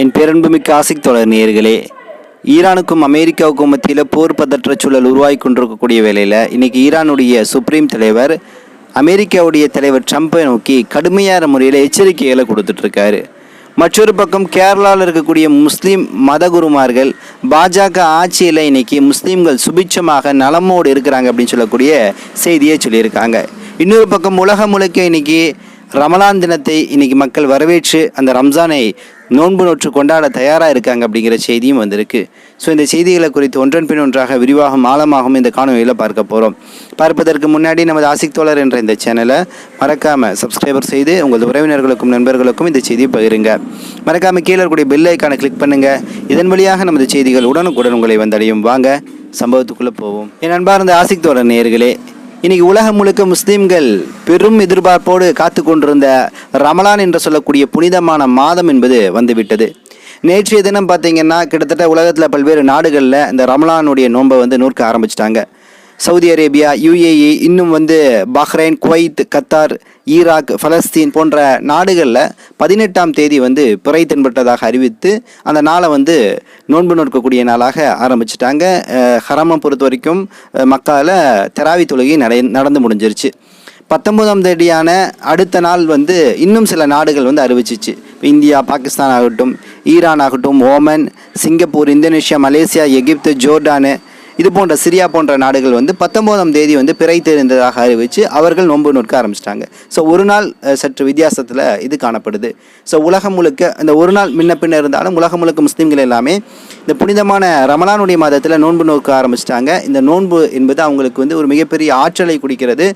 என் பேரன்புமிக்க ஆசிக் தொடர் நேயர்களே ஈரானுக்கும் அமெரிக்காவுக்கும் மத்தியில் போர் பதற்ற சூழல் உருவாகி கொண்டிருக்கக்கூடிய வேளையில் இன்றைக்கி ஈரானுடைய சுப்ரீம் தலைவர் அமெரிக்காவுடைய தலைவர் ட்ரம்ப்பை நோக்கி கடுமையான முறையில் எச்சரிக்கைகளை கொடுத்துட்ருக்காரு. மற்றொரு பக்கம் கேரளாவில் இருக்கக்கூடிய முஸ்லீம் மதகுருமார்கள் பாஜக ஆட்சியில் இன்னைக்கு முஸ்லீம்கள் சுபிட்சமாக நலமோடு இருக்கிறாங்க அப்படின்னு சொல்லக்கூடிய செய்தியை சொல்லியிருக்காங்க. இன்னொரு பக்கம் உலகம் முழுக்க இன்னைக்கு ரமலான் தினத்தை இன்னைக்கு மக்கள் வரவேற்று அந்த ரம்ஜானை நோன்பு நோற்று கொண்டாட தயாராக இருக்காங்க அப்படிங்கிற செய்தியும் வந்திருக்கு. ஸோ இந்த செய்திகளை குறித்து ஒன்றன் பின் ஒன்றாக விரிவாகவும் ஆழமாகவும் இந்த காணொலியில் பார்க்க போகிறோம் பார்ப்பதற்கு முன்னாடி நமது ஆசிக் தோழர் என்ற இந்த சேனலை மறக்காமல் சப்ஸ்கிரைபர் செய்து உங்கள் உறவினர்களுக்கும் நண்பர்களுக்கும் இந்த செய்தியை பகிருங்க. மறக்காமல் கீழே இருக்கக்கூடிய பெல் ஐக்கானை கிளிக் பண்ணுங்கள் இதன் வழியாக நமது செய்திகள் உடனுக்குடன் உங்களை வந்தடையும். வாங்க சம்பவத்துக்குள்ளே போவோம். என் அன்பார்ந்த ஆசிக் தோழர் நேர்களே இன்னைக்கு உலகம் முழுக்க முஸ்லீம்கள் பெரும் எதிர்பார்ப்போடு காத்து கொண்டிருந்த ரமலான் என்று சொல்லக்கூடிய புனிதமான மாதம் என்பது வந்துவிட்டது. நேற்றைய தினம் பார்த்தீங்கன்னா கிட்டத்தட்ட உலகத்தில் பல்வேறு நாடுகளில் இந்த ரமலானுடைய நோன்பை வந்து நூற்க ஆரம்பிச்சிட்டாங்க. சவுதி அரேபியா யுஏஇ இன்னும் வந்து Bahrain Kuwait Qatar Iraq Palestine போன்ற நாடுகளில் பதினெட்டாம் தேதி வந்து பிறை தென்பட்டதாக அறிவித்து அந்த நாளை வந்து நோன்பு நோக்கக்கூடிய நாளாக ஆரம்பிச்சிட்டாங்க. அஹ் ஹரமை பொறுத்த வரைக்கும் மக்களால் தெராவி தொழுகை நடை நடந்து முடிஞ்சிருச்சு. பத்தொன்பதாம் தேதியான அடுத்த நாள் வந்து இன்னும் சில நாடுகள் வந்து அறிவிச்சிச்சு. இந்தியா பாகிஸ்தான் ஆகட்டும் ஈரான் ஆகட்டும் Oman Singapore Indonesia Malaysia Egypt Jordan இது போன்ற சிரியா போன்ற நாடுகள் வந்து பத்தொம்போதாம் தேதி வந்து பிறை தெரிந்ததாக அறிவித்து அவர்கள் நோன்பு நோக்க ஆரம்பிச்சிட்டாங்க. ஸோ ஒரு நாள் சற்று வித்தியாசத்தில் இது காணப்படுது. ஸோ உலகம் முழுக்க இந்த ஒரு நாள் முன்ன பின்ன இருந்தாலும் உலகம் முழுக்க முஸ்லீம்கள் எல்லாமே இந்த புனிதமான ரமலானுடைய மாதத்தில் நோன்பு நோக்க ஆரம்பிச்சிட்டாங்க. இந்த நோன்பு என்பது அவங்களுக்கு வந்து ஒரு மிகப்பெரிய ஆற்றலை குடிக்கிறது.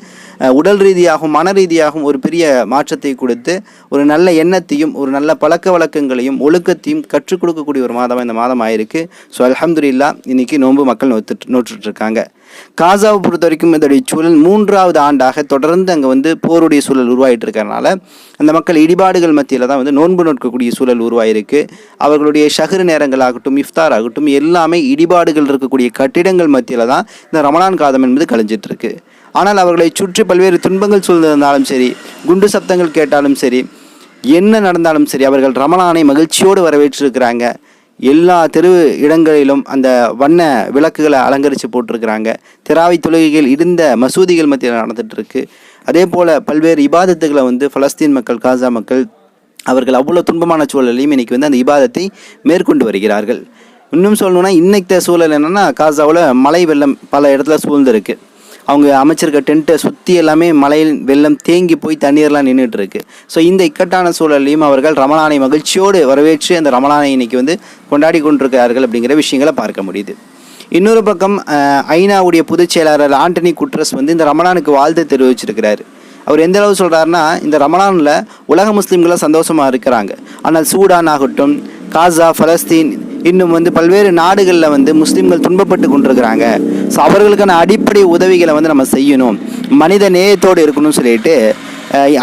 உடல் ரீதியாகவும் மன ரீதியாகவும் ஒரு பெரிய மாற்றத்தை கொடுத்து ஒரு நல்ல எண்ணத்தையும் ஒரு நல்ல பழக்க வழக்கங்களையும் ஒழுக்கத்தையும் கற்றுக் கொடுக்கக்கூடிய ஒரு மாதம் இந்த மாதம் ஆயிருக்கு. ஸோ அல்ஹம்துலில்லா இன்னைக்கு நோன்பு மக்கள் நோத்துட்டு நோட்டுட்டு இருக்காங்க காசாவை பொறுத்த வரைக்கும் இதோடைய சூழல் மூன்றாவது ஆண்டாக தொடர்ந்து அங்கே வந்து போருடைய சூழல் உருவாகிட்டு இருக்கறனால அந்த மக்கள் இடிபாடுகள் மத்தியில் தான் வந்து நோன்பு நோக்கக்கூடிய சூழல் உருவாயிருக்கு. அவர்களுடைய ஷஹர் நேரங்களாகட்டும் இஃப்தார் ஆகட்டும் எல்லாமே இடிபாடுகள் இருக்கக்கூடிய கட்டிடங்கள் மத்தியில் தான் இந்த ரமணான் காதம் என்பது கழிஞ்சிட்டு இருக்கு ஆனால் அவர்களை சுற்றி பல்வேறு துன்பங்கள் சூழ்ந்திருந்தாலும் சரி குண்டு சப்தங்கள் கேட்டாலும் சரி என்ன நடந்தாலும் சரி அவர்கள் ரமலானை மகிழ்ச்சியோடு வரவேற்றிருக்கிறாங்க. எல்லா தெரு இடங்களிலும் அந்த வண்ண விளக்குகளை அலங்கரித்து போட்டிருக்கிறாங்க. திராவி தொழுகைகள் இருந்த மசூதிகள் மத்தியில் நடந்துகிட்ருக்கு அதே போல் பல்வேறு இபாதத்துகளை வந்து பலஸ்தீன் மக்கள் காசா மக்கள் அவர்கள் அவ்வளோ துன்பமான சூழலையும் இன்றைக்கி வந்து அந்த இபாதத்தை மேற்கொண்டு வருகிறார்கள். இன்னும் சொல்லணுன்னா இன்னைக்கு சூழல் என்னென்னா காசாவில் மழை வெள்ளம் பல இடத்துல சூழ்ந்திருக்கு. அவங்க அமைச்சிருக்க டென்ட்டை சுற்றி எல்லாமே மலையில் வெள்ளம் தேங்கி போய் தண்ணீர்லாம் நின்றுட்டு இருக்கு ஸோ இந்த இக்கட்டான சூழல்லையும் அவர்கள் ரமலானை மகிழ்ச்சியோடு வரவேற்று அந்த ரமலானை இன்னைக்கு வந்து கொண்டாடி கொண்டிருக்கிறார்கள் அப்படிங்கிற விஷயங்களை பார்க்க முடியுது. இன்னொரு பக்கம் ஐநாவுடைய பொதுச் செயலாளர் ஆண்டனி குட்ரஸ் வந்து இந்த ரமலானுக்கு வாழ்த்து தெரிவிச்சிருக்கிறாரு. அவர் எந்த அளவு சொல்கிறாருன்னா இந்த ரமலானில் உலக முஸ்லீம்களாக சந்தோஷமாக இருக்கிறாங்க. ஆனால் சூடான் ஆகட்டும் காசா பலஸ்தீன் இன்னும் வந்து பல்வேறு நாடுகளில் வந்து முஸ்லீம்கள் துன்பப்பட்டு கொண்டிருக்கிறாங்க. ஸோ அவர்களுக்கான அடிப்படை உதவிகளை வந்து நம்ம செய்யணும். மனித நேயத்தோடு இருக்கணும்னு சொல்லிட்டு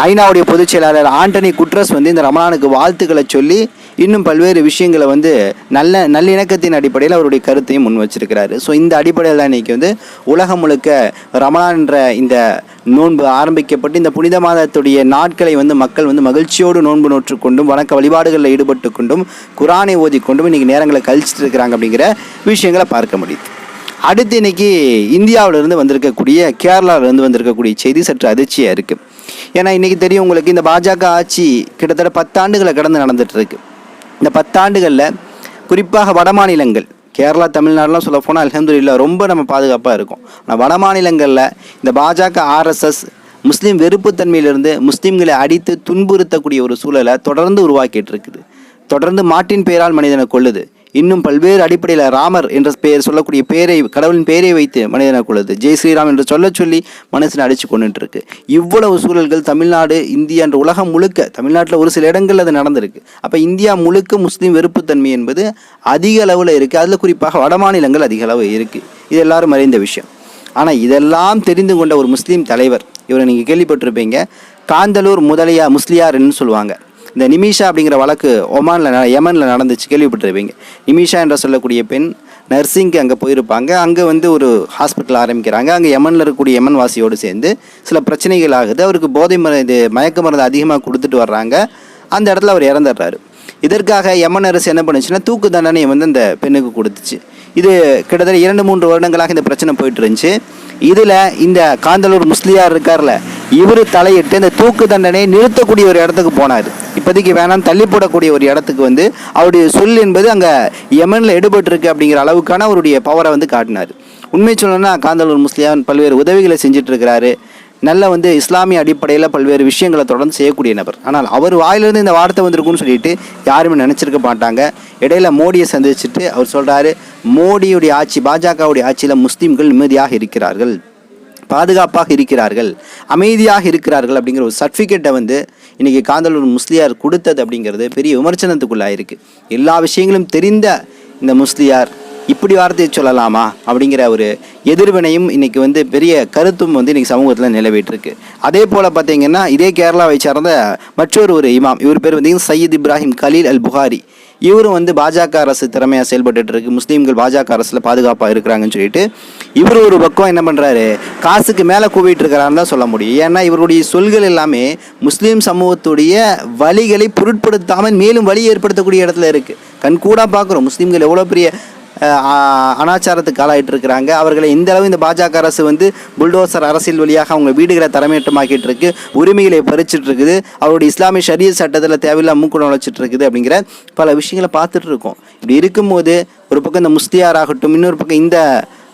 ஐநாவுடைய பொதுச் செயலாளர் ஆண்டனி குட்ரஸ் வந்து இந்த ரமணானுக்கு வாழ்த்துக்களை சொல்லி இன்னும் பல்வேறு விஷயங்களை வந்து நல்ல நல்லிணக்கத்தின் அடிப்படையில் அவருடைய கருத்தையும் முன் வச்சிருக்கிறாரு. ஸோ இந்த அடிப்படையில் தான் இன்றைக்கி வந்து உலகம் முழுக்க ரமணான்ற இந்த நோன்பு ஆரம்பிக்கப்பட்டு இந்த புனித மாதத்துடைய நாட்களை வந்து மக்கள் வந்து மகிழ்ச்சியோடு நோன்பு நோற்று கொண்டும் வணக்க வழிபாடுகளில் ஈடுபட்டு கொண்டும் குரானை ஓதிக்கொண்டும் இன்றைக்கி நேரங்களை கழிச்சிட்டு இருக்கிறாங்க அப்படிங்கிற விஷயங்களை பார்க்க முடியுது. அடுத்து இன்னைக்கு இந்தியாவிலிருந்து வந்திருக்கக்கூடிய கேரளாவிலேருந்து வந்திருக்கக்கூடிய செய்தி சற்று அதிர்ச்சியாக இருக்குது ஏன்னா இன்னைக்கு தெரியும் உங்களுக்கு இந்த பாஜக ஆட்சி கிட்டத்தட்ட பத்தாண்டுகளை கடந்து நடந்துகிட்ருக்கு இந்த பத்தாண்டுகளில் குறிப்பாக வட மாநிலங்கள் கேரளா தமிழ்நாடுலாம் சொல்ல போனால் அலமதுல்லா ரொம்ப நம்ம பாதுகாப்பாக இருக்கும். ஆனால் வட மாநிலங்களில் இந்த பாஜக ஆர்எஸ்எஸ் முஸ்லீம் வெறுப்புத்தன்மையிலிருந்து முஸ்லீம்களை அடித்து துன்புறுத்தக்கூடிய ஒரு சூழலை தொடர்ந்து உருவாக்கிட்டு இருக்குது. தொடர்ந்து மாட்டின் பெயரால் மனிதனை கொள்ளுது இன்னும் பல்வேறு அடிப்படையில் ராமர் என்ற பெயர் சொல்லக்கூடிய பேரை கடவுளின் பெயரை வைத்து மனிதனாக்குள்ளது ஜெய் ஸ்ரீராம் என்று சொல்ல சொல்லி மனுஷனை அடித்து கொண்டுட்டு இருக்கு இவ்வளவு சூழல்கள் தமிழ்நாடு இந்தியா என்ற உலகம் முழுக்க தமிழ்நாட்டில் ஒரு சில இடங்கள் அது நடந்திருக்கு. அப்போ இந்தியா முழுக்க முஸ்லீம் வெறுப்புத்தன்மை என்பது அதிக அளவில் இருக்குது அதில் குறிப்பாக வட மாநிலங்கள் அதிக அளவு இருக்குது இது எல்லாரும் அறிந்த விஷயம். ஆனால் இதெல்லாம் தெரிந்து கொண்ட ஒரு முஸ்லீம் தலைவர் இவரை நீங்கள் கேள்விப்பட்டிருப்பீங்க. காந்தலூர் முதலியா முஸ்லியார்ன்னு சொல்லுவாங்க. இந்த நிமிஷா அப்படிங்கிற வழக்கு ஒமானில் யமனில் நடந்துச்சு கேள்விப்பட்டிருப்பீங்க. நிமிஷா என்ற சொல்லக்கூடிய பெண் நர்சிங்க்கு அங்கே போயிருப்பாங்க. அங்கே வந்து ஒரு ஹாஸ்பிட்டல் ஆரம்பிக்கிறாங்க. அங்கே யமனில் இருக்கக்கூடிய யமன் வாசியோடு சேர்ந்து சில பிரச்சனைகள் ஆகுது. அவருக்கு போதை மருந்து இது மயக்க மருந்து அதிகமாக கொடுத்துட்டு வர்றாங்க. அந்த இடத்துல அவர் இறந்துடுறாரு. இதற்காக யமன் அரசு என்ன பண்ணுச்சுன்னா தூக்கு தண்டனை வந்து அந்த பெண்ணுக்கு கொடுத்துச்சு. இது கிட்டத்தட்ட இரண்டு மூன்று வருடங்களாக இந்த பிரச்சனை போயிட்டு இருந்துச்சு. இதில் இந்த காந்தலூர் முஸ்லியார் இருக்கார்ல இவர் தலையிட்டு இந்த தூக்கு தண்டனையை நிறுத்தக்கூடிய ஒரு இடத்துக்கு போனார். இப்போதைக்கு வேணாம் தள்ளி போடக்கூடிய ஒரு இடத்துக்கு வந்து அவருடைய சொல் என்பது அங்கே யமனில் எடுபட்டிருக்கு அப்படிங்கிற அளவுக்கான அவருடைய பவரை வந்து காட்டினார். உண்மை சொல்லணும்னா காந்தலூர் முஸ்லியான் பல்வேறு உதவிகளை செஞ்சுட்டு இருக்கிறாரு நல்ல வந்து இஸ்லாமிய அடிப்படையில் பல்வேறு விஷயங்களை தொடர்ந்து செய்யக்கூடிய நபர். ஆனால் அவர் வாயிலிருந்து இந்த வார்த்தை வந்திருக்குன்னு சொல்லிட்டு யாருமே நினச்சிருக்க மாட்டாங்க. இடையில மோடியை சந்திச்சுட்டு அவர் சொல்கிறாரு மோடியுடைய ஆட்சி பாஜகவுடைய ஆட்சியில் முஸ்லீம்கள் நிம்மதியாக இருக்கிறார்கள். பாதுகாப்பாக இருக்கிறார்கள் அமைதியாக இருக்கிறார்கள் அப்படிங்கிற ஒரு சர்டிஃபிகேட்டை வந்து இன்றைக்கி காந்தலூர் முஸ்லியார் கொடுத்தது அப்படிங்கிறது பெரிய விமர்சனத்துக்குள்ளாயிருக்கு. எல்லா விஷயங்களும் தெரிந்த இந்த முஸ்லியார் இப்படி வார்த்தையை சொல்லலாமா அப்படிங்கிற ஒரு எதிர்வினையும் இன்னைக்கு வந்து பெரிய கருத்தும் வந்து இன்றைக்கி சமூகத்தில் நிலவிட்டுருக்கு. அதே போல் பார்த்தீங்கன்னா இதே கேரளாவை சார்ந்த மற்றொரு ஒரு இமாம் இவர் பேர் வந்து சையீத் இப்ராஹிம் கலீல் அல் புகாரி இவரும் வந்து பாஜக அரசு திறமையாக செயல்பட்டு இருக்கு. முஸ்லீம்கள் பாஜக அரசில் பாதுகாப்பாக இருக்கிறாங்கன்னு சொல்லிட்டு இவர் ஒரு பக்கம் என்ன பண்ணுறாரு காசுக்கு மேலே கூவிட்டு இருக்கிறாருன்னு தான் சொல்ல முடியும். ஏன்னா இவருடைய சொல்கள் எல்லாமே முஸ்லீம் சமூகத்துடைய வழிகளை பொருட்படுத்தாமல் மேலும் வழி ஏற்படுத்தக்கூடிய இடத்துல இருக்குது கண் கூட பார்க்குறோம். முஸ்லீம்கள் எவ்வளோ பெரிய அனாச்சாரத்துக்கு ஆளாகிட்டு இருக்கிறாங்க அவர்களை இந்த அளவு இந்த பாஜக அரசு வந்து புல்டோசர் அரசியல் வழியாக அவங்க வீடுகளை தரமேற்றமாக்கிட்டு இருக்கு உரிமைகளை பறிச்சிட்டு இருக்குது அவருடைய இஸ்லாமிய ஷரிய சட்டத்தில் தேவையில்லாம மூக்கு உழைச்சிட்டு இருக்குது அப்படிங்கிற பல விஷயங்களை பார்த்துட்டு இருக்கோம் இப்படி இருக்கும்போது ஒரு பக்கம் இந்த முஸ்தியார் ஆகட்டும் இன்னொரு பக்கம் இந்த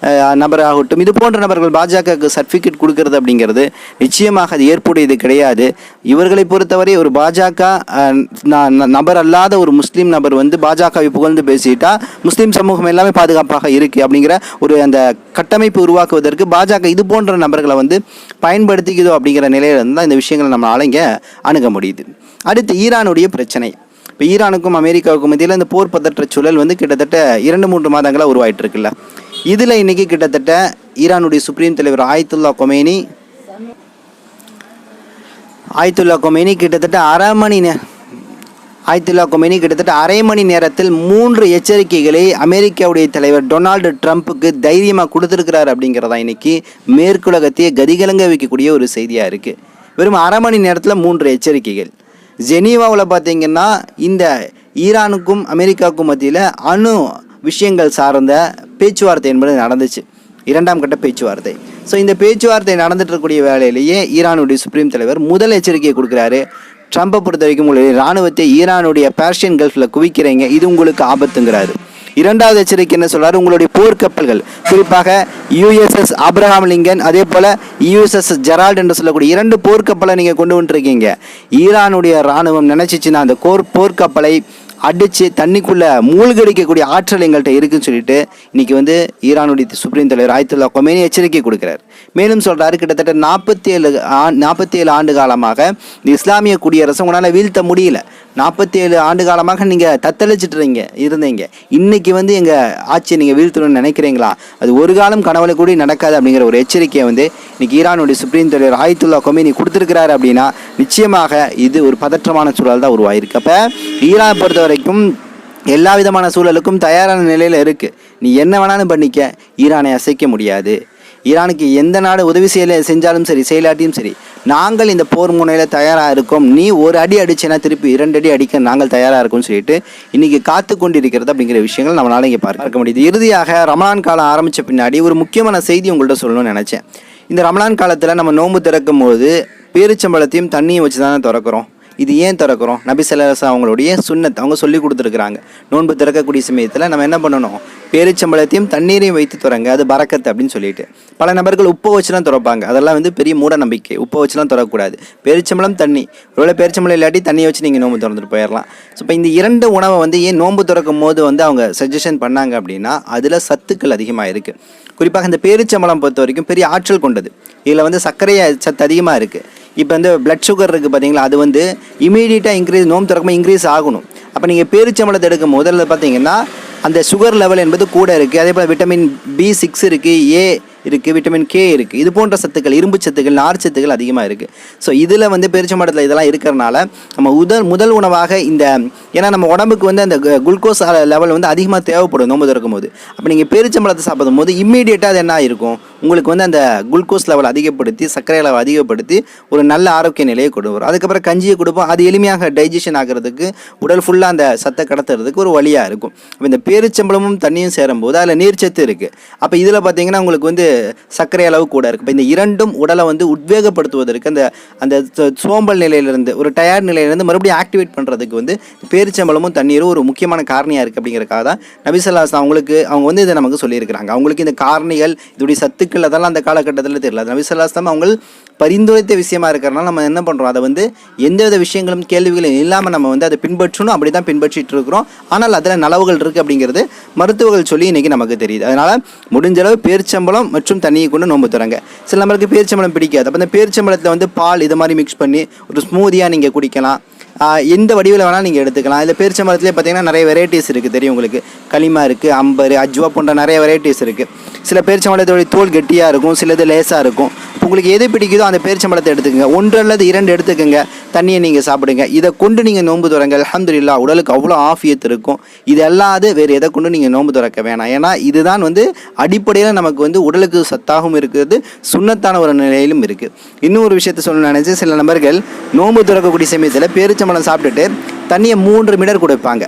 நபராகட்டும். இது போன்ற நபர்கள் பாஜகவுக்கு சர்டிஃபிகேட் கொடுக்கறது அப்படிங்கிறது நிச்சயமாக அது ஏற்புடையது கிடையாது. இவர்களை பொறுத்தவரை ஒரு பாஜக ந- ந- நபர் அல்லாத ஒரு முஸ்லீம் நபர் வந்து பாஜகவை புகழ்ந்து பேசிட்டா முஸ்லீம் சமூகம் எல்லாமே பாதுகாப்பாக இருக்குது அப்படிங்கிற ஒரு அந்த கட்டமைப்பு உருவாக்குவதற்கு பாஜக இது போன்ற நபர்களை வந்து பயன்படுத்திக்குதோ அப்படிங்கிற நிலையில இருந்தால் தான் இந்த விஷயங்களை நம்மளால இங்கே அணுக முடியுது. அடுத்து ஈரானுடைய பிரச்சனை. இப்போ ஈரானுக்கும் அமெரிக்காவுக்கும் மத்தியில் இந்த போர் பதற்ற சூழல் வந்து கிட்டத்தட்ட இரண்டு மூன்று மாதங்களாக உருவாயிட்டு இருக்குல்ல இதில் இன்றைக்கி கிட்டத்தட்ட ஈரானுடைய சுப்ரீம் தலைவர் ஆயத்துல்லா கொமேனி ஆயத்துல்லா கொமேனி கிட்டத்தட்ட அரை மணி நே ஆயத்துல்லா கொமேனி கிட்டத்தட்ட அரை மணி நேரத்தில் மூன்று எச்சரிக்கைகளை அமெரிக்காவுடைய தலைவர் டொனால்டு ட்ரம்ப்புக்கு தைரியமாக கொடுத்துருக்கிறார் அப்படிங்கிறதா இன்னைக்கு மேற்குலகத்தையே கதிகலங்க வைக்கக்கூடிய ஒரு செய்தியாக இருக்குது வெறும் அரை மணி நேரத்தில் மூன்று எச்சரிக்கைகள். ஜெனீவாவில் பார்த்தீங்கன்னா இந்த ஈரானுக்கும் அமெரிக்காவுக்கும் மத்தியில் அணு விஷயங்கள் சார்ந்த பேச்சுவார்த்தை என்பது நடந்துச்சு. இரண்டாம் கட்ட பேச்சுவார்த்தை. ஸோ இந்த பேச்சுவார்த்தை நடந்துட்டு இருக்கக்கூடிய வேலையிலேயே ஈரானுடைய சுப்ரீம் தலைவர் முதல் எச்சரிக்கையை கொடுக்குறாரு. ட்ரம்ப்பை பொறுத்த வரைக்கும் உங்களுடைய இராணுவத்தை ஈரானுடைய பேர்ஷியன் கல்ஃபில் குவிக்கிறீங்க. இது உங்களுக்கு ஆபத்துங்கிறாரு. இரண்டாவது எச்சரிக்கை என்ன சொல்றாரு? உங்களுடைய போர்க்கப்பல்கள். குறிப்பாக யுஎஸ்எஸ் அப்ரஹாம் லிங்கன் அதே போல யூஎஸ்எஸ் ஜெரால்ட் என்று சொல்லக்கூடிய இரண்டு போர்க்கப்பலை நீங்கள் கொண்டு வந்துருக்கீங்க. ஈரானுடைய ராணுவம் நினைச்சிச்சுன்னா அந்த கோர் போர்க்கப்பலை அடிச்சு தண்ணிக்குள்ள மூழ்கடிக்கக்கூடிய ஆற்றல் எங்கள்கிட்ட இருக்குன்னு சொல்லிட்டு இன்னைக்கு வந்து ஈரானுடைய சுப்ரீம் தலைவர் ஆயத்துல்லா கொமேனி எச்சரிக்கை கொடுக்குறார். மேலும் சொல்றாரு கிட்டத்தட்ட நாற்பத்தி ஏழு நாற்பத்தி ஏழு ஆண்டு காலமாக இந்த இஸ்லாமிய குடியரசு உங்களால் வீழ்த்த முடியல. நாற்பத்தி ஏழு ஆண்டு காலமாக நீங்கள் தத்தளிச்சிட்டுறீங்க இருந்தீங்க. இன்னைக்கு வந்து எங்கள் ஆட்சியை நீங்கள் வீழ்த்தணும்னு நினைக்கிறீங்களா? அது ஒரு காலம் கனவுல கூட நடக்காது அப்படிங்கிற ஒரு எச்சரிக்கையை வந்து இன்னைக்கு ஈரானுடைய சுப்ரீம் தலைவர் ஆயத்துல்லா கொமினி கொடுத்துருக்கிறாரு அப்படின்னா நிச்சயமாக இது ஒரு பதற்றமான சூழல் தான் உருவாயிருக்கு. அப்போ ஈரானை பொறுத்த வரைக்கும் எல்லா விதமான சூழலுக்கும் தயாரான நிலையில் இருக்குது நீ என்ன வேணாலும் பண்ணிக்க ஈரானை அசைக்க முடியாது. ஈரானுக்கு எந்த நாடு உதவி செய்யல செஞ்சாலும் சரி செயலாட்டியும் சரி நாங்கள் இந்த போர் முனையில் தயாராக இருக்கோம். நீ ஒரு அடி அடிச்சேன்னா திருப்பி இரண்டு அடி அடிக்க நாங்கள் தயாராக இருக்கோம்னு சொல்லிட்டு இன்னைக்கு காத்து கொண்டிருக்கிறது அப்படிங்கிற விஷயங்கள் நம்மளால இங்கே பார்க்க முடியுது. இறுதியாக ரமலான் காலம் ஆரம்பித்த பின்னாடி ஒரு முக்கியமான செய்தி உங்கள்கிட்ட சொல்லணும்னு நினச்சேன். இந்த ரமலான் காலத்தில் நம்ம நோன்பு திறக்கும் போது பேரிச்சம்பழத்தையும் தண்ணியும் வச்சு தானே திறக்கிறோம். இது ஏன் திறக்கிறோம்? நபி ஸல்லல்லாஹு அவங்களுடைய சுண்ணத்தை அவங்க சொல்லி கொடுத்துருக்குறாங்க. நோன்பு திறக்கக்கூடிய சமயத்தில் நம்ம என்ன பண்ணணும்? பேரிச்சம்பளத்தையும் தண்ணீரையும் வைத்து திறங்க அது பறக்கத்து அப்படின்னு சொல்லிட்டு. பல நபர்கள் உப்பை வச்சுலாம் திறப்பாங்க. அதெல்லாம் வந்து பெரிய மூட நம்பிக்கை. உப்பை வச்சுலாம் திறக்கக்கூடாது. பேரிச்சம்பளம் தண்ணி. ஒருவேளை பேரிச்சம்பழம் இல்லாட்டி தண்ணியை வச்சு நீங்கள் நோன்பு திறந்துட்டு போயிடலாம் ஸோ இப்போ இந்த இரண்டு உணவை வந்து ஏன் நோன்பு திறக்கும் போது வந்து அவங்க சஜஷன் பண்ணாங்க அப்படின்னா அதில் சத்துக்கள் அதிகமாக இருக்குது குறிப்பாக இந்த பேரிச்சம்பளம் பொறுத்த வரைக்கும் பெரிய ஆற்றல் கொண்டது. இதில் வந்து சர்க்கரை சத்து அதிகமாக இருக்குது இப்போ வந்து பிளட் சுகர் இருக்குது பார்த்தீங்களா அது வந்து இமீடியட்டாக இன்க்ரீஸ் நோம்பு திறக்கும்போது இன்க்ரீஸ் ஆகணும். அப்போ நீங்கள் பேரிச்சம்பளத்தை எடுக்கும் முதல்ல பார்த்தீங்கன்னா அந்த சுகர் லெவல் என்பது கூட இருக்குது அதே போல் விட்டமின் பி சிக்ஸ் இருக்குது ஏ இருக்குது விட்டமின் கே இருக்குது இது போன்ற சத்துக்கள் இரும்பு சத்துக்கள் நார் சத்துக்கள் அதிகமாக இருக்குது ஸோ இதில் வந்து பெருச்சம்பழத்தில் இதெல்லாம் இருக்கிறனால நம்ம முதல் முதல் உணவாக இந்த ஏன்னா நம்ம உடம்புக்கு வந்து அந்த குளுக்கோஸ் லெவல் வந்து அதிகமாக தேவைப்படும் நோம்பு திறக்கும் போது அப்போ நீங்கள் பேரிச்சம்பழத்தை சாப்பிடும் போது இம்மீடியட்டாக அது என்ன ஆயிருக்கும்? உங்களுக்கு வந்து அந்த குளுக்கோஸ் லெவல் அதிகப்படுத்தி சர்க்கரை அளவை அதிகப்படுத்தி ஒரு நல்ல ஆரோக்கிய நிலையை கொண்டு வரும். அதுக்கப்புறம் கஞ்சியை கொடுப்போம். அது எளிமையாக டைஜஷன் ஆகிறதுக்கு உடல் ஃபுல்லாக அந்த சத்தை கடத்துறதுக்கு ஒரு வழியாக இருக்கும். இப்போ இந்த பேரிச்சம்பளமும் தண்ணியும் சேரும்போது அதில் நீர்ச்சத்து இருக்குது அப்போ இதில் பார்த்தீங்கன்னா உங்களுக்கு வந்து சர்க்கரை அளவு கூட இருக்குது இப்போ இந்த இரண்டும் உடலை வந்து உத்வேகப்படுத்துவதற்கு அந்த அந்த சோம்பல் நிலையிலிருந்து ஒரு டயர்ட் நிலையிலிருந்து மறுபடியும் ஆக்டிவேட் பண்ணுறதுக்கு வந்து பேரிச்சம்பளமும் தண்ணீரும் ஒரு முக்கியமான காரணியாக இருக்குது அப்படிங்கிறக்காக தான் நபிசல்லாஸ் அவங்களுக்கு அவங்க வந்து இதை நமக்கு சொல்லியிருக்கிறாங்க. அவங்களுக்கு இந்த காரணிகள் இதோடைய சத்துக்கள் அதெல்லாம் அந்த காலகட்டத்தில் தெரியல. நபிசல்லாஸ் தான் அவங்க பரிந்துரைத்த விஷயமா இருக்கிறனால நம்ம என்ன பண்ணுறோம் அதை வந்து எந்தவித விஷயங்களும் கேள்விகளும் இல்லாமல் நம்ம வந்து அதை பின்பற்றணும். அப்படி தான் பின்பற்றிட்டு இருக்கிறோம். ஆனால் அதில் நலவுகள் இருக்குது அப்படிங்கிறது மருத்துவர்கள் சொல்லி இன்றைக்கி நமக்கு தெரியுது. அதனால் முடிஞ்ச அளவு பேரிச்சம்பளம் மற்றும் தண்ணியை கொண்டு நோம்பு தராங்க சில நம்மளுக்கு பேர்ச்சம்பளம் பிடிக்காது. அப்போ அந்த பேர்ச்சம்பளத்தில் வந்து பால் இது மாதிரி மிக்ஸ் பண்ணி ஒரு ஸ்மூதியாக நீங்கள் குடிக்கலாம். எந்த வடிவில் வேணால் நீங்கள் எடுத்துக்கலாம். இதில் பேரிச்சம்பழத்துலேயே பார்த்தீங்கன்னா நிறைய வெரைட்டிஸ் இருக்குது தெரியும் உங்களுக்கு. களிமா இருக்குது அம்பர் அஜ்வா போன்ற நிறைய வெரைட்டிஸ் இருக்குது சில பேரிச்சம்பழத்தோடைய தோல் கெட்டியாக இருக்கும். சிலது லேசாக இருக்கும். உங்களுக்கு எது பிடிக்குதோ அந்த பேரிச்சம்பழத்தை எடுத்துக்கங்க. ஒன்று அல்லது இரண்டு எடுத்துக்கங்க. தண்ணியை நீங்கள் சாப்பிடுங்க. இதை கொண்டு நீங்கள் நோன்பு துறங்க. அலமதுல்லா உடலுக்கு அவ்வளோ ஆஃபியத் இருக்கும். இது அல்லாது வேறு எதை கொண்டு நீங்கள் நோன்பு துறக்க வேணாம். ஏன்னா இதுதான் வந்து அடிப்படையில் நமக்கு வந்து உடலுக்கு சத்தாகவும் இருக்கிறது சுண்ணத்தான ஒரு நிலையிலும் இருக்குது இன்னும் ஒரு விஷயத்த சொல்ல நினச்சி சில நபர்கள் நோன்பு துறக்கக்கூடிய சமயத்தில் பேரிச்சம்பழம் சாப்பிட்டுட்டு தண்ணியை மூன்று மீட்டர் கொடுப்பாங்க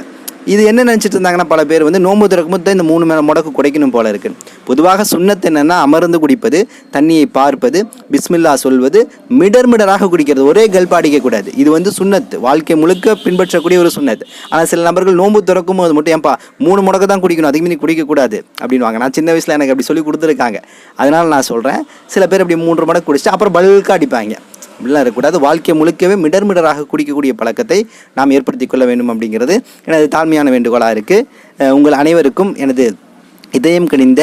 இது என்ன நினச்சிட்டு இருந்தாங்கன்னா பல பேர் வந்து நோன்பு திறக்கும் தான் இந்த மூணு மேல முடக்கு குடைக்கணும் போல இருக்கு. பொதுவாக சுண்ணத்து என்னென்னா அமர்ந்து குடிப்பது தண்ணியை பார்ப்பது பிஸ்மில்லா சொல்வது மிடர் மிடராக குடிக்கிறது. ஒரே கல்ப் அடிக்கக்கூடாது இது வந்து சுண்ணத்து. வாழ்க்கை முழுக்க பின்பற்றக்கூடிய ஒரு சுண்ணத்து. ஆனால் சில நபர்கள் நோன்பு திறக்கும் போது மட்டும் ஏன்பா மூணு முடக்கு தான் குடிக்கணும் அதுக்கு மீறி குடிக்கக்கூடாது அப்படின்வாங்க நான் சின்ன வயசில் எனக்கு அப்படி சொல்லி கொடுத்துருக்காங்க. அதனால நான் சொல்கிறேன் சில பேர் அப்படி மூன்று மடக்கு குடிச்சிட்டு அப்புறம் பல்காக அடிப்பாங்க. அப்படிலாம் இருக்கக்கூடாது. வாழ்க்கை முழுக்கவே மிடர் மிடராக குடிக்கக்கூடிய பழக்கத்தை நாம் ஏற்படுத்தி கொள்ள வேண்டும் அப்படிங்கிறது எனது தாழ்மையான வேண்டுகோளாக இருக்குது உங்கள் அனைவருக்கும் எனது இதயம் கணிந்த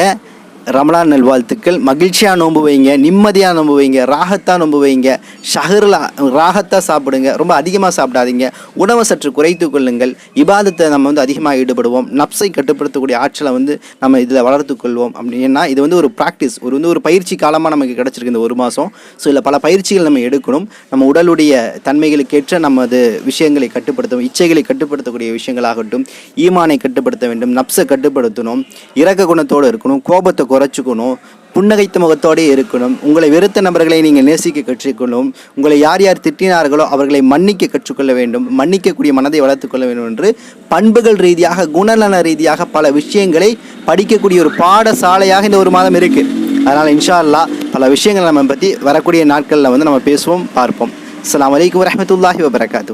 ரமலான் நல்வாழ்த்துக்கள். மகிழ்ச்சியாக நோன்பு வைங்க நிம்மதியாக நோன்பு வைங்க ராகத்தாக நோன்பு வைங்க ஷஹரில் ராகத்தாக சாப்பிடுங்க ரொம்ப அதிகமாக சாப்பிடாதீங்க. உணவை சற்று குறைத்து கொள்ளுங்கள். இபாதத்தை நம்ம வந்து அதிகமாக ஈடுபடுவோம். நப்சை கட்டுப்படுத்தக்கூடிய ஆற்றலை வந்து நம்ம இதில் வளர்த்து கொள்வோம். அப்படின்னா இது வந்து ஒரு ப்ராக்டிஸ் ஒரு வந்து ஒரு பயிற்சி காலமாக நமக்கு கிடச்சிருக்கு இந்த ஒரு மாதம் ஸோ இதில் பல பயிற்சிகள் நம்ம எடுக்கணும். நம்ம உடலுடைய தன்மைகளுக்கேற்ற நமது விஷயங்களை கட்டுப்படுத்தவும் இச்சைகளை கட்டுப்படுத்தக்கூடிய விஷயங்களாகட்டும் ஈமானை கட்டுப்படுத்த வேண்டும் நப்சை கட்டுப்படுத்தணும் இரக்க குணத்தோடு இருக்கணும் கோபத்தை குறைச்சிக்கணும் புன்னகைத்த முகத்தோடே இருக்கணும் உங்களை வெறுத்த நபர்களை நீங்கள் நேசிக்க கற்றுக்கொள்ளும் உங்களை யார் யார் திட்டினார்களோ அவர்களை மன்னிக்க கற்றுக்கொள்ள வேண்டும் மன்னிக்கக்கூடிய மனதை வளர்த்துக்கொள்ள வேண்டும் என்று பண்புகள் ரீதியாக குணநல ரீதியாக பல விஷயங்களை படிக்கக்கூடிய ஒரு பாடசாலையாக இந்த ஒரு மாதம் இருக்குது அதனால் இன்ஷா அல்லாஹ் பல விஷயங்களை நம்ம பற்றி வரக்கூடிய நாட்களில் வந்து நம்ம பேசுவோம் பார்ப்போம். அஸ்லாம் வலைக்கம் வரமத்துல்லாஹி வபரகாத்து